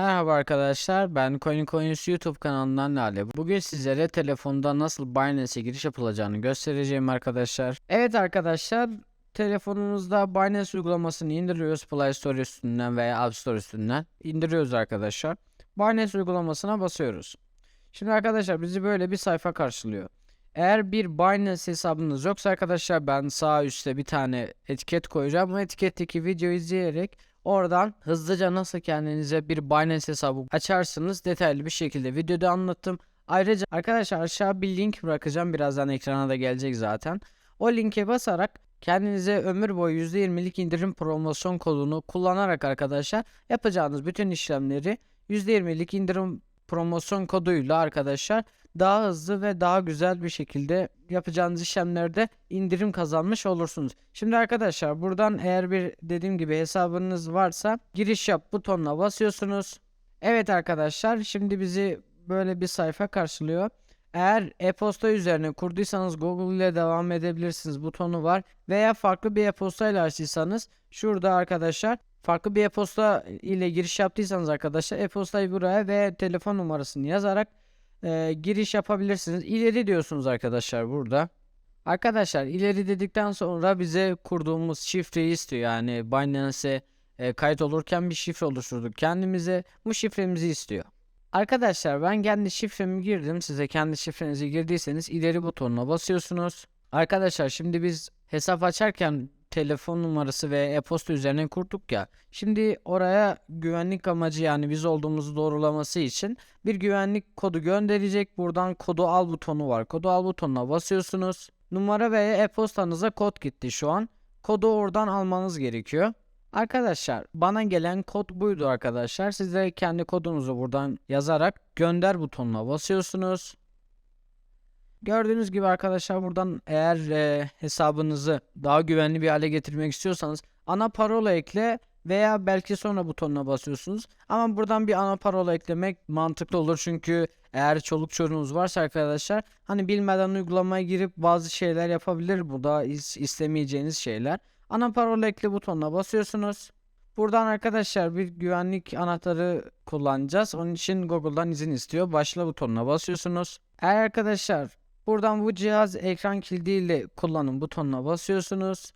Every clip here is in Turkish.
arkadaşlar. Ben Coin Coins YouTube kanalından Lale. Bugün sizlere telefonda nasıl Binance'e giriş yapılacağını göstereceğim arkadaşlar. Evet arkadaşlar, telefonumuzda Binance uygulamasını indiriyoruz Play Store üstünden veya App Store üstünden. indiriyoruz arkadaşlar. Binance uygulamasına basıyoruz. Şimdi arkadaşlar bizi böyle bir sayfa karşılıyor. Eğer bir Binance hesabınız yoksa arkadaşlar ben sağ üstte bir tane etiket koyacağım. Bu etiketteki videoyu izleyerek oradan hızlıca nasıl kendinize bir Binance hesabı açarsınız detaylı bir şekilde videoda anlattım. Ayrıca arkadaşlar aşağı bir link bırakacağım. Birazdan ekrana da gelecek zaten. O linke basarak kendinize ömür boyu %20'lik indirim promosyon kodunu kullanarak arkadaşlar yapacağınız bütün işlemleri %20'lik indirim promosyon koduyla arkadaşlar daha hızlı ve daha güzel bir şekilde yapacağınız işlemlerde indirim kazanmış olursunuz. Şimdi arkadaşlar buradan eğer bir dediğim gibi hesabınız varsa giriş yap butonuna basıyorsunuz. Evet arkadaşlar şimdi bizi böyle bir sayfa karşılıyor. Eğer e-posta üzerine kurduysanız Google ile devam edebilirsiniz butonu var. Veya farklı bir e-posta ile açtıysanız şurada arkadaşlar farklı bir e-posta ile giriş yaptıysanız arkadaşlar e-postayı buraya ve telefon numarasını yazarak e, giriş yapabilirsiniz. İleri diyorsunuz arkadaşlar burada. Arkadaşlar ileri dedikten sonra bize kurduğumuz şifreyi istiyor. Yani Binance'e e, kayıt olurken bir şifre oluşturduk kendimize. Bu şifremizi istiyor. Arkadaşlar ben kendi şifremi girdim. Size kendi şifrenizi girdiyseniz ileri butonuna basıyorsunuz. Arkadaşlar şimdi biz hesap açarken telefon numarası ve e-posta üzerine kurduk ya. Şimdi oraya güvenlik amacı yani biz olduğumuzu doğrulaması için bir güvenlik kodu gönderecek. Buradan kodu al butonu var. Kodu al butonuna basıyorsunuz. Numara veya e-postanıza kod gitti şu an. Kodu oradan almanız gerekiyor. Arkadaşlar bana gelen kod buydu arkadaşlar. Siz de kendi kodunuzu buradan yazarak gönder butonuna basıyorsunuz. Gördüğünüz gibi arkadaşlar buradan eğer e, hesabınızı daha güvenli bir hale getirmek istiyorsanız ana parola ekle veya belki sonra butonuna basıyorsunuz. Ama buradan bir ana parola eklemek mantıklı olur çünkü eğer çoluk çocuğunuz varsa arkadaşlar hani bilmeden uygulamaya girip bazı şeyler yapabilir. Bu da is- istemeyeceğiniz şeyler. Ana parola ekle butonuna basıyorsunuz. Buradan arkadaşlar bir güvenlik anahtarı kullanacağız. Onun için Google'dan izin istiyor. Başla butonuna basıyorsunuz. Eğer arkadaşlar buradan bu cihaz ekran kildiyle kullanın butonuna basıyorsunuz.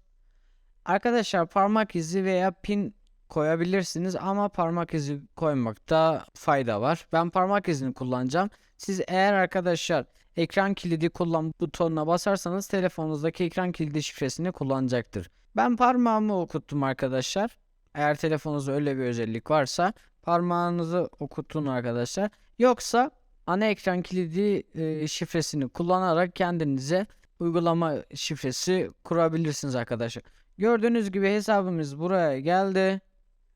Arkadaşlar parmak izi veya pin koyabilirsiniz ama parmak izi koymakta fayda var. Ben parmak izini kullanacağım. Siz eğer arkadaşlar ekran kilidi kullan butonuna basarsanız telefonunuzdaki ekran kilidi şifresini kullanacaktır. Ben parmağımı okuttum arkadaşlar. Eğer telefonunuzda öyle bir özellik varsa parmağınızı okutun arkadaşlar. Yoksa ana ekran kilidi e, şifresini kullanarak kendinize uygulama şifresi kurabilirsiniz arkadaşlar. Gördüğünüz gibi hesabımız buraya geldi.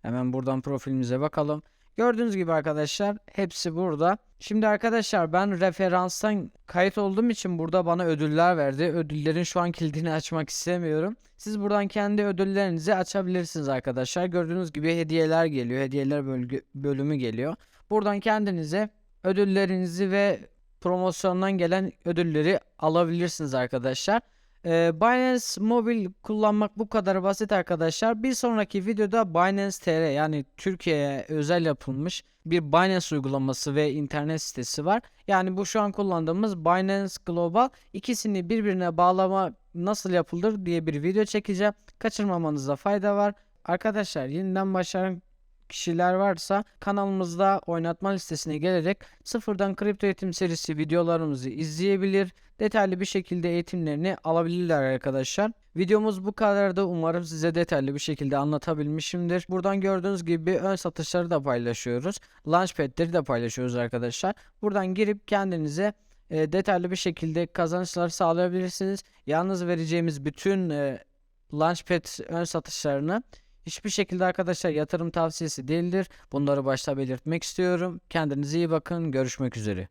Hemen buradan profilimize bakalım. Gördüğünüz gibi arkadaşlar hepsi burada. Şimdi arkadaşlar ben referanstan kayıt olduğum için burada bana ödüller verdi. Ödüllerin şu an kilidini açmak istemiyorum. Siz buradan kendi ödüllerinizi açabilirsiniz arkadaşlar. Gördüğünüz gibi hediyeler geliyor. Hediyeler bölgü, bölümü geliyor. Buradan kendinize ödüllerinizi ve promosyondan gelen ödülleri alabilirsiniz arkadaşlar. Ee, Binance Mobile kullanmak bu kadar basit arkadaşlar. Bir sonraki videoda Binance TR yani Türkiye'ye özel yapılmış bir Binance uygulaması ve internet sitesi var. Yani bu şu an kullandığımız Binance Global ikisini birbirine bağlama nasıl yapılır diye bir video çekeceğim. Kaçırmamanızda fayda var. Arkadaşlar yeniden başlayan kişiler varsa kanalımızda oynatma listesine gelerek sıfırdan kripto eğitim serisi videolarımızı izleyebilir. Detaylı bir şekilde eğitimlerini alabilirler arkadaşlar. Videomuz bu kadardı. Umarım size detaylı bir şekilde anlatabilmişimdir. Buradan gördüğünüz gibi ön satışları da paylaşıyoruz. Launchpad'leri de paylaşıyoruz arkadaşlar. Buradan girip kendinize e, detaylı bir şekilde kazançlar sağlayabilirsiniz. Yalnız vereceğimiz bütün e, Launchpad ön satışlarını Hiçbir şekilde arkadaşlar yatırım tavsiyesi değildir. Bunları başta belirtmek istiyorum. Kendinize iyi bakın. Görüşmek üzere.